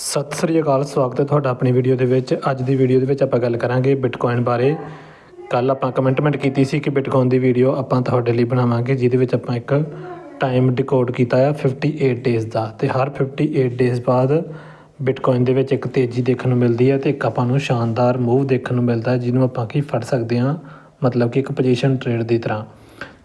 ਸਤਿ ਸ੍ਰੀ ਅਕਾਲ, ਸਵਾਗਤ ਹੈ ਤੁਹਾਡਾ ਆਪਣੀ ਵੀਡੀਓ ਦੇ ਵਿੱਚ। ਅੱਜ ਦੀ ਵੀਡੀਓ ਦੇ ਵਿੱਚ ਆਪਾਂ ਗੱਲ ਕਰਾਂਗੇ ਬਿਟਕੋਇਨ ਬਾਰੇ। ਕੱਲ ਆਪਾਂ ਕਮੈਂਟਮੈਂਟ ਕੀਤੀ ਸੀ ਕਿ ਬਿਟਕੋਇਨ ਦੀ ਵੀਡੀਓ ਆਪਾਂ ਤੁਹਾਡੇ ਲਈ ਬਣਾਵਾਂਗੇ, ਜਿਹਦੇ ਵਿੱਚ ਆਪਾਂ ਇੱਕ ਟਾਈਮ ਡਿਕੋਡ ਕੀਤਾ ਆ 58 ਡੇਜ਼ ਦਾ। ਤੇ ਹਰ 58 ਡੇਜ਼ ਬਾਅਦ ਬਿਟਕੋਇਨ ਦੇ ਵਿੱਚ ਇੱਕ ਤੇਜ਼ੀ ਦੇਖਣ ਨੂੰ ਮਿਲਦੀ ਹੈ ਤੇ ਇੱਕ ਆਪਾਂ ਨੂੰ ਸ਼ਾਨਦਾਰ ਮੂਵ ਦੇਖਣ ਨੂੰ ਮਿਲਦਾ, ਜਿਹਨੂੰ ਆਪਾਂ ਕੀ ਫੜ ਸਕਦੇ ਹਾਂ, ਮਤਲਬ ਕਿ ਇੱਕ ਪੋਜੀਸ਼ਨ ਟ੍ਰੇਡ ਦੀ ਤਰ੍ਹਾਂ।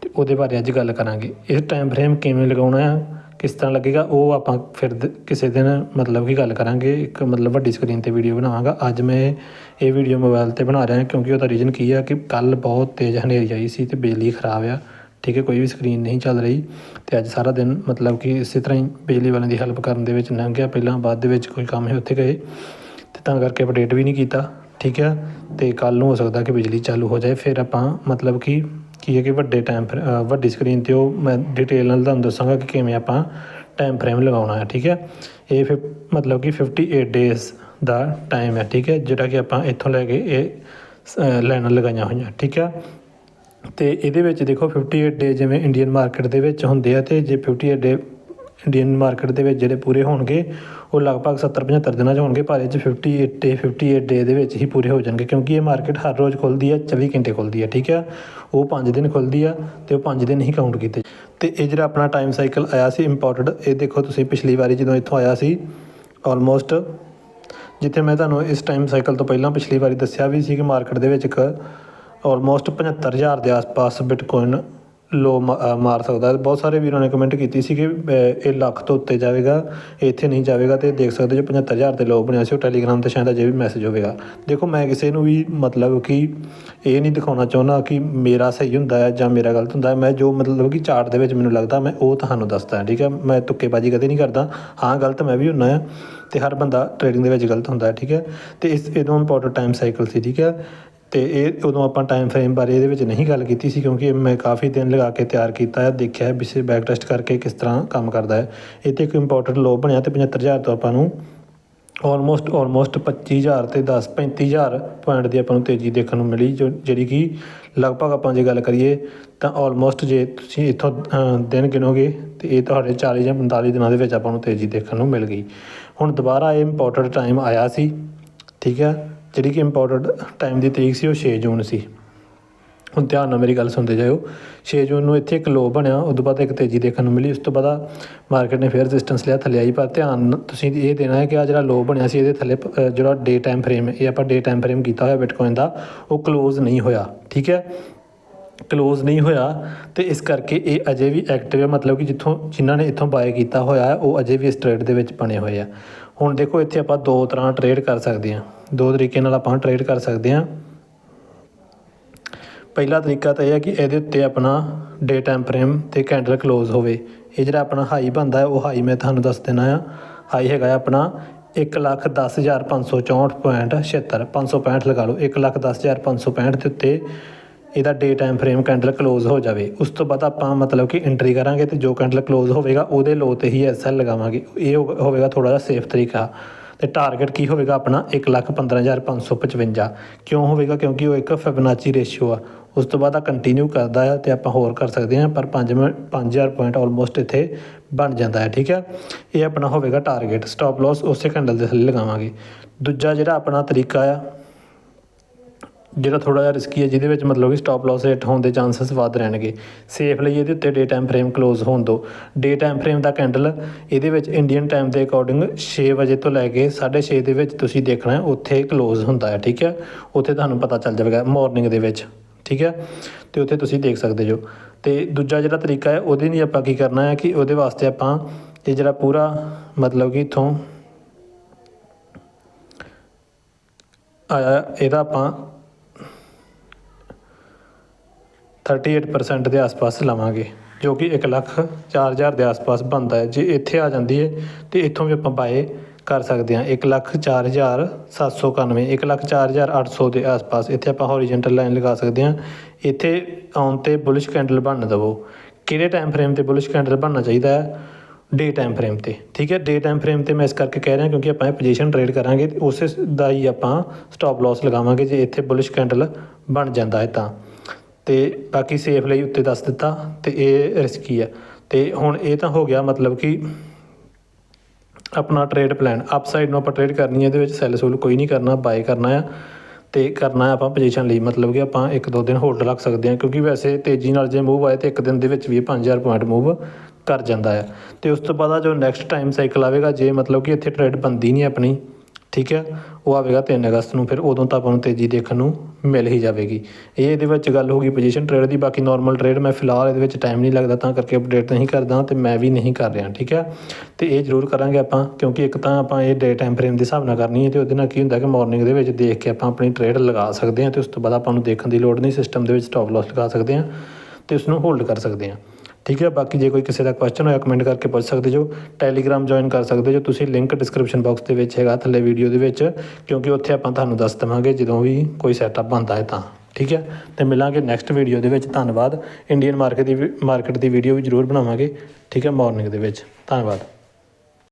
ਤੇ ਉਹਦੇ ਬਾਰੇ ਅੱਜ ਗੱਲ ਕਰਾਂਗੇ। ਇਸ ਟਾਈਮ ਫਰੇਮ ਕਿਵੇਂ ਲਗਾਉਣਾ ਹੈ ਕਿਸ ਤਰ੍ਹਾਂ ਲੱਗੇਗਾ, ਉਹ ਆਪਾਂ ਫਿਰ ਕਿਸੇ ਦਿਨ ਮਤਲਬ ਕਿ ਗੱਲ ਕਰਾਂਗੇ, ਇੱਕ ਮਤਲਬ ਵੱਡੀ ਸਕਰੀਨ ਤੇ ਵੀਡੀਓ ਬਣਾਵਾਂਗਾ। ਅੱਜ ਮੈਂ ਇਹ ਵੀਡੀਓ ਮੋਬਾਈਲ ਤੇ ਬਣਾ ਰਿਹਾ, ਕਿਉਂਕਿ ਉਹਦਾ ਰੀਜ਼ਨ ਕੀ ਆ ਕਿ ਕੱਲ ਬਹੁਤ ਤੇਜ਼ ਹਨੇਰੀ ਆਈ ਸੀ ਤੇ ਬਿਜਲੀ ਖਰਾਬ ਆ। ਠੀਕ ਹੈ, ਕੋਈ ਵੀ ਸਕਰੀਨ ਨਹੀਂ ਚੱਲ ਰਹੀ ਤੇ ਅੱਜ ਸਾਰਾ ਦਿਨ ਮਤਲਬ ਕਿ ਇਸੇ ਤਰ੍ਹਾਂ ਹੀ ਬਿਜਲੀ ਵਾਲਿਆਂ ਦੀ ਹੈਲਪ ਕਰਨ ਦੇ ਵਿੱਚ ਲੰਘ ਗਿਆ। ਪਹਿਲਾਂ ਬਾਅਦ ਦੇ ਵਿੱਚ ਕੋਈ ਕੰਮ ਹੈ ਉੱਥੇ ਗਏ ਤੇ ਤਾਂ ਕਰਕੇ ਅਪਡੇਟ ਵੀ ਨਹੀਂ ਕੀਤਾ। ਠੀਕ ਹੈ, ਤੇ ਕੱਲ ਨੂੰ ਹੋ ਸਕਦਾ ਕਿ ਬਿਜਲੀ ਚਾਲੂ ਹੋ ਜਾਏ। ਫਿਰ ਆਪਾਂ ਮਤਲਬ ਕਿ ਕੀ ਹੈ ਕਿ ਵੱਡੇ ਟਾਈਮ ਵੱਡੀ ਸਕਰੀਨ ਤੇ ਉਹ ਮੈਂ ਡਿਟੇਲ ਨਾਲ ਤੁਹਾਨੂੰ ਦੱਸਾਂਗਾ ਕਿ ਕਿਵੇਂ ਆਪਾਂ ਟਾਈਮ ਫਰੇਮ ਲਗਾਉਣਾ ਹੈ ਠੀਕ ਹੈ? ਇਹ ਫਿਰ ਮਤਲਬ ਕਿ 58 ਡੇਜ਼ ਦਾ ਟਾਈਮ ਹੈ ਠੀਕ ਹੈ? ਜਿਹੜਾ ਕਿ ਆਪਾਂ ਇੱਥੋਂ ਲੈ ਕੇ ਇਹ ਅ, ਲਾਈਨਾਂ ਲਗਾਈਆਂ ਹੋਈਆਂ ਠੀਕ ਹੈ? ਤੇ ਇਹਦੇ ਵਿੱਚ ਦੇਖੋ 58 ਡੇ ਜਿਵੇਂ ਇੰਡੀਅਨ ਮਾਰਕੀਟ ਦੇ ਵਿੱਚ ਹੁੰਦੇ ਆ ਤੇ ਜੇ 58 ਡੇ ਇੰਡੀਅਨ ਮਾਰਕੀਟ ਦੇ ਵਿੱਚ ਜਿਹੜੇ ਪੂਰੇ ਹੋਣਗੇ, ਉਹ ਲਗਭਗ 70 75 ਦਿਨਾਂ 'ਚ ਹੋਣਗੇ ਪਰ ਇਹ 'ਚ 58 ਡੇ 58 ਡੇ ਦੇ ਵਿੱਚ ਹੀ ਪੂਰੇ ਹੋ ਜਾਣਗੇ, ਕਿਉਂਕਿ ਇਹ ਮਾਰਕੀਟ ਹਰ ਰੋਜ਼ ਖੁੱਲਦੀ ਹੈ 24 ਘੰਟੇ ਖੁੱਲਦੀ ਹੈ, ਠੀਕ ਹੈ? ਉਹ 5 ਦਿਨ ਖੁੱਲਦੀ ਆ ਤੇ ਉਹ 5 ਦਿਨ ਹੀ ਕਾਊਂਟ ਕੀਤੇ ਤੇ ਇਹ ਜਿਹੜਾ ਆਪਣਾ ਟਾਈਮ ਸਾਈਕਲ ਆਇਆ ਸੀ ਇੰਪੋਰਟਡ ਇਹ ਦੇਖੋ ਤੁਸੀਂ ਪਿਛਲੀ ਵਾਰੀ ਜਦੋਂ ਇੱਥੋਂ ਆਇਆ ਸੀ ਆਲਮੋਸਟ ਜਿੱਥੇ ਮੈਂ ਤੁਹਾਨੂੰ ਇਸ ਟਾਈਮ ਸਾਈਕਲ ਤੋਂ ਪਹਿਲਾਂ ਪਿਛਲੀ ਵਾਰੀ ਦੱਸਿਆ ਵੀ ਸੀ ਕਿ ਮਾਰਕੀਟ ਦੇ ਵਿੱਚ ਇੱਕ ਆਲਮੋਸਟ 75000 ਦੇ ਆਸ-ਪਾਸ ਬਿਟਕੋਇਨ ਲੋ ਮਾਰ ਸਕਦਾ। ਬਹੁਤ ਸਾਰੇ ਵੀਰਾਂ ਨੇ ਕਮੈਂਟ ਕੀਤੀ ਸੀ ਕਿ ਇਹ ਲੱਖ ਤੋਂ ਉੱਤੇ ਜਾਵੇਗਾ, ਇੱਥੇ ਨਹੀਂ ਜਾਵੇਗਾ ਤੇ ਦੇਖ ਸਕਦੇ ਜੋ 75000 ਤੇ ਲੋ ਬਣਿਆ ਸੀ ਉਹ ਟੈਲੀਗ੍ਰਾਮ ਤੇ ਸ਼ਾਇਦ ਅਜੇ ਵੀ ਮੈਸੇਜ ਹੋਵੇਗਾ। ਦੇਖੋ, ਮੈਂ ਕਿਸੇ ਨੂੰ ਵੀ ਮਤਲਬ ਕਿ ਇਹ ਨਹੀਂ ਦਿਖਾਉਣਾ ਚਾਹੁੰਦਾ ਕਿ ਮੇਰਾ ਸਹੀ ਹੁੰਦਾ ਹੈ ਜਾਂ ਮੇਰਾ ਗਲਤ ਹੁੰਦਾ ਹੈ। ਮੈਂ ਜੋ ਮਤਲਬ ਕਿ ਚਾਰਟ ਦੇ ਵਿੱਚ ਮੈਨੂੰ ਲੱਗਦਾ, ਮੈਂ ਉਹ ਤੁਹਾਨੂੰ ਦੱਸਦਾ ਠੀਕ ਹੈ? ਮੈਂ ਤੁੱਕੇਬਾਜ਼ੀ ਕਦੇ ਨਹੀਂ ਕਰਦਾ। ਹਾਂ, ਗਲਤ ਮੈਂ ਵੀ ਹੁੰਨਾ ਆ ਤੇ ਹਰ ਬੰਦਾ ਟ੍ਰੇਡਿੰਗ ਦੇ ਵਿੱਚ ਗਲਤ ਹੁੰਦਾ ਹੈ, ਠੀਕ ਹੈ? ਤੇ ਇਸ ਇਦੋਂ ਇੰਪੋਰਟੈਂਟ ਟਾਈਮ ਸਾਈਕਲ ਸੀ, ਠੀਕ ਹੈ? ਤੇ ਇਹ ਉਦੋਂ ਆਪਾਂ ਟਾਈਮ ਫਰੇਮ ਬਾਰੇ ਇਹਦੇ ਵਿੱਚ ਨਹੀਂ ਗੱਲ ਕੀਤੀ ਸੀ ਕਿਉਂਕਿ ਇਹ ਮੈਂ ਕਾਫੀ ਦਿਨ ਲਗਾ ਕੇ ਤਿਆਰ ਕੀਤਾ ਹੈ, ਦੇਖਿਆ ਹੈ ਵੀ ਬੈਕ ਟੈਸਟ ਕਰਕੇ ਕਿਸ ਤਰ੍ਹਾਂ ਕੰਮ ਕਰਦਾ ਹੈ। ਇਹ ਤੇ ਇੱਕ ਇੰਪੋਰਟੈਂਟ ਲੋ ਬਣਿਆ ਤੇ 75000 ਤੋਂ ਆਪਾਂ ਨੂੰ ਆਲਮੋਸਟ ਆਲਮੋਸਟ 25000 ਤੇ 10 35000 ਪੁਆਇੰਟ ਦੀ ਆਪਾਂ ਨੂੰ ਤੇਜ਼ੀ ਦੇਖਣ ਨੂੰ ਮਿਲੀ, ਜੋ ਜਿਹੜੀ ਕਿ ਲਗਭਗ ਆਪਾਂ ਜੇ ਗੱਲ ਕਰੀਏ ਤਾਂ ਆਲਮੋਸਟ ਜੇ ਤੁਸੀਂ ਇੱਥੋਂ ਦਿਨ ਗਿਣੋਗੇ ਤੇ ਇਹ ਤੁਹਾਡੇ 40 ਜਾਂ 45 ਦਿਨਾਂ ਦੇ ਵਿੱਚ ਆਪਾਂ ਨੂੰ ਤੇਜ਼ੀ ਦੇਖਣ ਨੂੰ ਮਿਲ ਗਈ। ਹੁਣ ਦੁਬਾਰਾ ਇਹ ਇੰਪੋਰਟੈਂਟ ਟਾਈਮ ਆਇਆ ਸੀ, ਠੀਕ ਹੈ? ਜਿਹੜੀ ਕਿ ਇੰਪੋਰਟੈਂਟ ਟਾਈਮ ਦੀ ਤਰੀਕ ਸੀ, ਉਹ 6 ਜੂਨ ਸੀ। ਹੁਣ ਧਿਆਨ ਨਾਲ ਮੇਰੀ ਗੱਲ ਸੁਣਦੇ ਜਾਇਓ। 6 ਜੂਨ ਨੂੰ ਇੱਥੇ ਇੱਕ ਲੋ ਬਣਿਆ ਉਸ ਤੋਂ ਬਾਅਦ ਇੱਕ ਤੇਜ਼ੀ ਦੇਖਣ ਨੂੰ ਮਿਲੀ। ਉਸ ਤੋਂ ਬਾਅਦ ਮਾਰਕੀਟ ਨੇ ਫਿਰ ਰੈਜ਼ਿਸਟੈਂਸ ਲਿਆ, ਥੱਲੇ ਆਈ। ਪਰ ਧਿਆਨ, ਤੁਸੀਂ ਇਹ ਦੇਣਾ ਹੈ ਕਿ ਆ ਜਿਹੜਾ ਲੋ ਬਣਿਆ ਸੀ, ਇਹਦੇ ਥੱਲੇ ਜਿਹੜਾ ਡੇ ਟਾਈਮ ਫਰੇਮ ਹੈ ਇਹ ਆਪਾਂ ਡੇ ਟਾਈਮ ਫਰੇਮ ਕੀਤਾ ਹੋਇਆ ਬਿਟਕੋਇਨ ਦਾ, ਉਹ ਕਲੋਜ਼ ਨਹੀਂ ਹੋਇਆ। ਠੀਕ ਹੈ? ਕਲੋਜ਼ ਨਹੀਂ ਹੋਇਆ ਤੇ ਇਸ ਕਰਕੇ ਇਹ ਅਜੇ ਵੀ ਐਕਟਿਵ ਹੈ ਮਤਲਬ ਕਿ ਜਿੱਥੋਂ ਜਿਨ੍ਹਾਂ ਨੇ ਇੱਥੋਂ ਬਾਏ ਕੀਤਾ ਹੋਇਆ ਹੈ, ਉਹ ਅਜੇ ਵੀ ਇਸ ਟ੍ਰੇਡ ਦੇ ਵਿੱਚ ਬਣੇ ਹੋਏ ਆ। ਹੁਣ ਦੇਖੋ, ਇੱਥੇ ਆਪਾਂ ਦੋ ਤਰ੍ਹਾਂ ਟ੍ਰੇਡ ਕਰ ਸਕਦੇ ਹਾਂ। ਦੋ ਤਰੀਕੇ ਨਾਲ ਆਪਾਂ ਟ੍ਰੇਡ ਕਰ ਸਕਦੇ ਹਾਂ। ਪਹਿਲਾ ਤਰੀਕਾ ਤਾਂ ਇਹ ਹੈ ਕਿ ਇਹਦੇ ਉੱਤੇ ਆਪਣਾ ਡੇ ਟਾਈਮ ਫਰੇਮ ਤੇ ਕੈਂਡਲ ਕਲੋਜ਼ ਹੋਵੇ। ਇਹ ਜਿਹੜਾ ਆਪਣਾ ਹਾਈ ਬੰਦਾ ਹੈ, ਉਹ ਹਾਈ ਮੈਂ ਤੁਹਾਨੂੰ ਦੱਸ ਦੇਣਾ ਆ। ਹਾਈ ਹੈਗਾ ਹੈ ਆਪਣਾ 110564.76 565 ਲਗਾ ਲਓ। 110565 ਦੇ ਉੱਤੇ ਇਹਦਾ day time frame candle close ਹੋ ਜਾਵੇ। ਉਸ ਤੋਂ ਬਾਅਦ ਆਪਾਂ ਮਤਲਬ ਕਿ ਐਂਟਰੀ ਕਰਾਂਗੇ ਤੇ ਜੋ ਕੈਂਡਲ ਕਲੋਜ਼ ਹੋਵੇਗਾ, ਉਹਦੇ ਲੋ ਤੇ ਹੀ ਐਸਐਲ ਲਗਾਵਾਂਗੇ। ਇਹ ਹੋ- ਹੋਵੇਗਾ ਥੋੜਾ ਜਿਹਾ ਸੇਫ ਤਰੀਕਾ। ਤੇ ਟਾਰਗੇਟ ਕੀ ਹੋਵੇਗਾ ਆਪਣਾ? 115555 ਕਿਉਂ ਹੋਵੇਗਾ? ਕਿਉਂਕਿ ਉਹ ਇੱਕ ਫਿਬੋਨਾਚੀ ਰੇਸ਼ੀਓ ਆ। ਉਸ ਤੋਂ ਬਾਅਦ ਆ ਕੰਟੀਨਿਊ ਕਰਦਾ ਹੈ ਤੇ ਆਪਾਂ ਹੋਰ ਕਰ ਸਕਦੇ ਹਾਂ, ਪਰ 5 5000 ਪੁਆਇੰਟ ਆਲਮੋਸਟ ਇੱਥੇ ਬਣ ਜਾਂਦਾ ਹੈ, ਠੀਕ ਹੈ? ਇਹ ਆਪਣਾ ਹੋਵੇਗਾ ਟਾਰਗੇਟ ਸਟਾਪ ਲਾਸ ਉਸੇ ਕੈਂਡਲ ਦੇ ਥੱਲੇ ਲਗਾਵਾਂਗੇ। ਦੂਜਾ ਜਿਹੜਾ ਆਪਣਾ ਤਰੀਕਾ ਆ ਜਿਹੜਾ ਥੋੜਾ ਜਿਹਾ ਰਿਸਕੀ ਹੈ, ਜਿਹਦੇ ਵਿੱਚ ਮਤਲਬ ਕਿ ਸਟਾਪ ਲਾਸ ਹਿੱਟ ਹੋਣ ਦੇ ਚਾਂਸਸ ਵੱਧ ਰਹਿਣਗੇ। ਸੇਫ ਲਈ ਇਹਦੇ ਉੱਤੇ ਡੇ ਟਾਈਮ ਫਰੇਮ ਕਲੋਜ਼ ਹੋਣ ਦਿਓ ਡੇ ਟਾਈਮ ਫਰੇਮ ਦਾ ਕੈਂਡਲ ਇਹਦੇ ਵਿੱਚ ਇੰਡੀਅਨ ਟਾਈਮ ਦੇ ਅਕੋਰਡਿੰਗ 6 ਵਜੇ ਤੋਂ ਲੈ ਕੇ 6:30 ਦੇ ਵਿੱਚ ਤੁਸੀਂ ਦੇਖਣਾ ਉੱਥੇ ਕਲੋਜ਼ ਹੁੰਦਾ ਹੈ, ਠੀਕ ਹੈ? ਉੱਥੇ ਤੁਹਾਨੂੰ ਪਤਾ ਚੱਲ ਜਾਵੇਗਾ ਮਾਰਨਿੰਗ ਦੇ ਵਿੱਚ, ਠੀਕ ਹੈ? ਤੇ ਉੱਥੇ ਤੁਸੀਂ ਦੇਖ ਸਕਦੇ ਜੋ ਤੇ ਦੂਜਾ ਜਿਹੜਾ ਤਰੀਕਾ ਹੈ, ਉਹਦੇ ਲਈ ਆਪਾਂ ਕੀ ਕਰਨਾ ਹੈ ਕਿ ਉਹਦੇ ਵਾਸਤੇ ਆਪਾਂ ਇਹ ਜਿਹੜਾ ਪੂਰਾ ਮਤਲਬ ਕਿ ਇਥੋਂ ਆਇਆ, ਇਹਦਾ ਆਪਾਂ 38% ਦੇ ਆਸ-ਪਾਸ ਲਵਾਂਗੇ, ਜੋ ਕਿ 1 ਲੱਖ 4000 ਦੇ ਆਸ-ਪਾਸ ਬਣਦਾ ਹੈ। ਜੇ ਇੱਥੇ ਆ ਜਾਂਦੀ ਹੈ, ਤੇ ਇੱਥੋਂ ਵੀ ਆਪਾਂ ਬਾਏ ਕਰ ਸਕਦੇ ਹਾਂ। 1 ਲੱਖ 4791 1 ਲੱਖ 4800 ਦੇ ਆਸ-ਪਾਸ ਇੱਥੇ ਆਪਾਂ ਹੌਰੀਜ਼ੌਂਟਲ ਲਾਈਨ ਲਗਾ ਸਕਦੇ ਹਾਂ। ਇੱਥੇ ਆਉਣ ਤੇ ਬੁਲਿਸ਼ ਕੈਂਡਲ ਬਣਨ ਦੇਵੋ ਕਿਹੜੇ ਟਾਈਮ ਫਰੇਮ ਤੇ ਬੁਲਿਸ਼ ਕੈਂਡਲ ਬਣਨਾ ਚਾਹੀਦਾ ਹੈ? ਡੇ ਟਾਈਮ ਫਰੇਮ ਤੇ, ਠੀਕ ਹੈ? ਡੇ ਟਾਈਮ ਫਰੇਮ ਤੇ ਮੈਂ ਇਸ ਕਰਕੇ ਕਹਿ ਰਿਹਾ ਕਿਉਂਕਿ ਆਪਾਂ ਇਹ ਪੋਜੀਸ਼ਨ ਟ੍ਰੇਡ ਕਰਾਂਗੇ ਤੇ ਉਸੇ ਦਾ ਹੀ ਆਪਾਂ ਸਟਾਪ ਲਾਸ ਲਗਾਵਾਂਗੇ ਜੇ ਇੱਥੇ ਬੁਲਿਸ਼ ਕੈਂਡਲ ਬਣ ਜਾਂਦਾ ਹੈ ਤਾਂ। ਅਤੇ ਬਾਕੀ ਸੇਫ ਲਈ ਉੱਤੇ ਦੱਸ ਦਿੱਤਾ ਅਤੇ ਇਹ ਰਿਸਕੀ ਆ। ਅਤੇ ਹੁਣ ਇਹ ਤਾਂ ਹੋ ਗਿਆ ਮਤਲਬ ਕਿ ਆਪਣਾ ਟ੍ਰੇਡ ਪਲਾਨ ਅਪਸਾਈਡ ਨੂੰ ਆਪਾਂ ਟ੍ਰੇਡ ਕਰਨੀ ਹੈ ਇਹਦੇ ਵਿੱਚ ਸੈਲ ਸੂਲ ਕੋਈ ਨਹੀਂ ਕਰਨਾ ਬਾਏ ਕਰਨਾ ਆ ਤੇ ਕਰਨਾ ਆਪਾਂ ਪੋਜੀਸ਼ਨ ਲਈ। ਮਤਲਬ ਕਿ ਆਪਾਂ ਇੱਕ ਦੋ ਦਿਨ ਹੋਲਡ ਰੱਖ ਸਕਦੇ ਹਾਂ ਕਿਉਂਕਿ ਵੈਸੇ ਤੇਜ਼ੀ ਨਾਲ ਜੇ ਮੂਵ ਆਏ ਤੇ ਇੱਕ ਦਿਨ ਦੇ ਵਿੱਚ ਵੀ ਇਹ 5000 ਪੁਆਇੰਟ ਮੂਵ ਕਰ ਜਾਂਦਾ ਹੈ ਤੇ ਉਸ ਤੋਂ ਬਾਅਦ ਜੋ ਨੈਕਸਟ ਟਾਈਮ ਸਾਈਕਲ ਆਵੇਗਾ, ਜੇ ਮਤਲਬ ਕਿ ਇੱਥੇ ਟ੍ਰੇਡ ਬੰਦੀ ਨਹੀਂ ਆਪਣੀ ਠੀਕ ਹੈ? ਉਹ ਆਵੇਗਾ 3 ਅਗਸਤ ਨੂੰ, ਫਿਰ ਉਦੋਂ ਤਾਂ ਆਪਾਂ ਨੂੰ ਤੇਜ਼ੀ ਦੇਖਣ ਨੂੰ ਮਿਲ ਹੀ ਜਾਵੇਗੀ। ਇਹ ਇਹਦੇ ਵਿੱਚ ਗੱਲ ਹੋ ਗਈ ਪੋਜੀਸ਼ਨ ਟ੍ਰੇਡ ਦੀ, ਬਾਕੀ ਨਾਰਮਲ ਟ੍ਰੇਡ ਮੈਂ ਫਿਲਹਾਲ ਇਹਦੇ ਵਿੱਚ ਟਾਈਮ ਨਹੀਂ ਲੱਗਦਾ, ਤਾਂ ਕਰਕੇ ਅਪਡੇਟ ਨਹੀਂ ਕਰਦਾ, ਤੇ ਮੈਂ ਵੀ ਨਹੀਂ ਕਰ ਰਿਹਾ, ਠੀਕ ਹੈ? ਤੇ ਇਹ ਜ਼ਰੂਰ ਕਰਾਂਗੇ ਆਪਾਂ, ਕਿਉਂਕਿ ਇੱਕ ਤਾਂ ਆਪਾਂ ਇਹ ਡੇ ਟਾਈਮ ਫਰੇਮ ਦੇ ਹਿਸਾਬ ਨਾਲ ਕਰਨੀ ਹੈ, ਤੇ ਉਹਦੇ ਨਾਲ ਕੀ ਹੁੰਦਾ ਕਿ ਮਾਰਨਿੰਗ ਦੇ ਵਿੱਚ ਦੇਖ ਕੇ ਆਪਾਂ ਆਪਣੀ ਟ੍ਰੇਡ ਲਗਾ ਸਕਦੇ ਹਾਂ, ਤੇ ਉਸ ਤੋਂ ਬਾਅਦ ਆਪਾਂ ਨੂੰ ਦੇਖਣ ਦੀ ਲੋੜ ਨਹੀਂ ਸਿਸਟਮ ਦੇ ਵਿੱਚ ਸਟਾਪ ਲਾਸ ਲਗਾ ਸਕਦੇ ਹਾਂ, ਤੇ ਉਸ ਨੂੰ ਹੋਲਡ ਕਰ ਸਕਦੇ ਹਾਂ। ਠੀਕ ਹੈ, ਬਾਕੀ ਜੇ ਕੋਈ ਕਿਸੇ ਦਾ ਕੁਐਸਚਨ ਹੋਇਆ ਕਮੈਂਟ ਕਰਕੇ ਪੁੱਛ ਸਕਦੇ ਜੋ। ਟੈਲੀਗ੍ਰਾਮ ਜੁਆਇਨ ਕਰ ਸਕਦੇ ਜੋ। ਤੁਸੀਂ ਲਿੰਕ ਡਿਸਕ੍ਰਿਪਸ਼ਨ ਬਾਕਸ ਦੇ ਵਿੱਚ ਹੈਗਾ, ਥੱਲੇ ਵੀਡੀਓ ਦੇ ਵਿੱਚ, ਕਿਉਂਕਿ ਉੱਥੇ ਆਪਾਂ ਤੁਹਾਨੂੰ ਦੱਸ ਦੇਵਾਂਗੇ, ਜਦੋਂ ਵੀ ਕੋਈ ਸੈਟਅਪ ਬਣਦਾ ਹੈ ਤਾਂ। ਠੀਕ ਹੈ? ਤੇ ਮਿਲਾਂਗੇ ਨੈਕਸਟ ਵੀਡੀਓ ਦੇ ਵਿੱਚ। ਧੰਨਵਾਦ। ਇੰਡੀਅਨ ਮਾਰਕੀਟ ਦੀ ਮਾਰਕੀਟ ਦੀ ਵੀਡੀਓ ਵੀ ਜ਼ਰੂਰ ਬਣਾਵਾਂਗੇ। ਠੀਕ ਹੈ ਮਾਰਨਿੰਗ ਦੇ ਵਿੱਚ। ਧੰਨਵਾਦ।